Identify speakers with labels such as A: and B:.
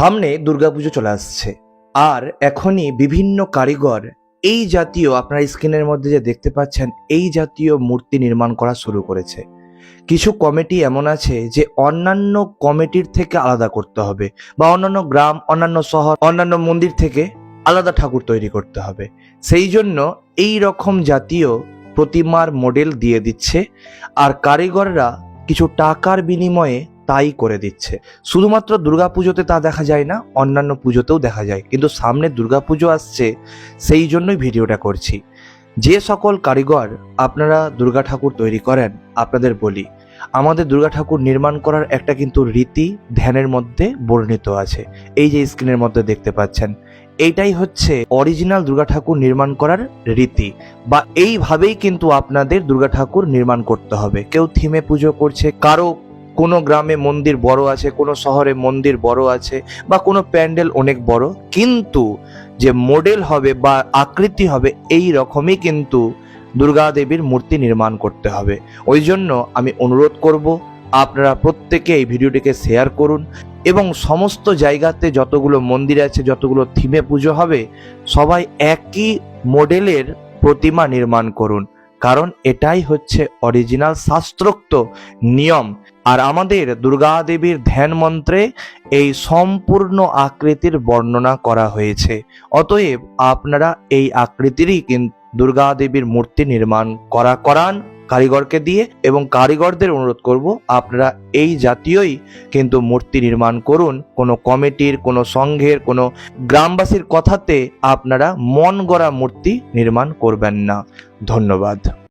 A: সামনে দুর্গাপুজো চলে আসছে। আর এখনই বিভিন্ন কারিগর এই জাতীয় আপনার স্ক্রিনের মধ্যে যে দেখতে পাচ্ছেন, এই জাতীয় মূর্তি নির্মাণ করা শুরু করেছে। কিছু কমিটি এমন আছে যে অন্যান্য কমিটির থেকে আলাদা করতে হবে বা অন্যান্য গ্রাম, অন্যান্য শহর, অন্যান্য মন্দির থেকে আলাদা ঠাকুর তৈরি করতে হবে। সেই জন্য এই রকম জাতীয় প্রতিমার মডেল দিয়ে দিচ্ছে। আর কারিগররা কিছু টাকার বিনিময়ে তাই করে দিচ্ছে। শুধুমাত্র দুর্গাপুজোতে তা দেখা যায় না, অন্যান্য পুজোতেও দেখা যায়। কিন্তু সামনে দুর্গাপুজো আসছে, সেই জন্যই ভিডিওটা করছি। যে সকল কারিগর আপনারা দুর্গা ঠাকুর তৈরি করেন, আপনাদের বলি, আমাদের দুর্গা ঠাকুর নির্মাণ করার একটা কিন্তু রীতি ধ্যানের মধ্যে বর্ণিত আছে। এই যে স্ক্রিনের মধ্যে দেখতে পাচ্ছেন, এইটাই হচ্ছে অরিজিনাল দুর্গা ঠাকুর নির্মাণ করার রীতি। বা এইভাবেই কিন্তু আপনাদের দুর্গা ঠাকুর নির্মাণ করতে হবে। কেউ থিমে পুজো করছে, কারও কোনো গ্রামে মন্দির বড় আছে, কোনো শহরে মন্দির বড় আছে, বা কোনো প্যান্ডেল অনেক বড়, কিন্তু যে মডেল হবে বা আকৃতি হবে এই রকমই কিন্তু দুর্গা দেবীর মূর্তি নির্মাণ করতে হবে। ওই জন্য আমি অনুরোধ করব, আপনারা প্রত্যেকে এই ভিডিওটিকে শেয়ার করুন এবং সমস্ত জায়গাতে যতগুলো মন্দির আছে, যতগুলো থিমে পুজো হবে, সবাই একই মডেলের প্রতিমা নির্মাণ করুন। কারণ এটাই হচ্ছে অরিজিনাল শাস্ত্রোক্ত নিয়ম। আর আমাদের দুর্গাদেবীর ধ্যান মন্ত্রে এই সম্পূর্ণ আকৃতির বর্ণনা করা হয়েছে। অতএব আপনারা এই আকৃতিরই কিন্তু দুর্গাদেবীর মূর্তি নির্মাণ করা, করান। কারিগরকে দিয়ে এবং কারিগরদের অনুরোধ করব, আপনারা এই জাতীয়ই কিন্তু মূর্তি নির্মাণ করুন। কোনো কমিটির, কোনো সংঘের, কোনো গ্রামবাসীর কথাতে আপনারা মন গড়া মূর্তি নির্মাণ করবেন না। ধন্যবাদ।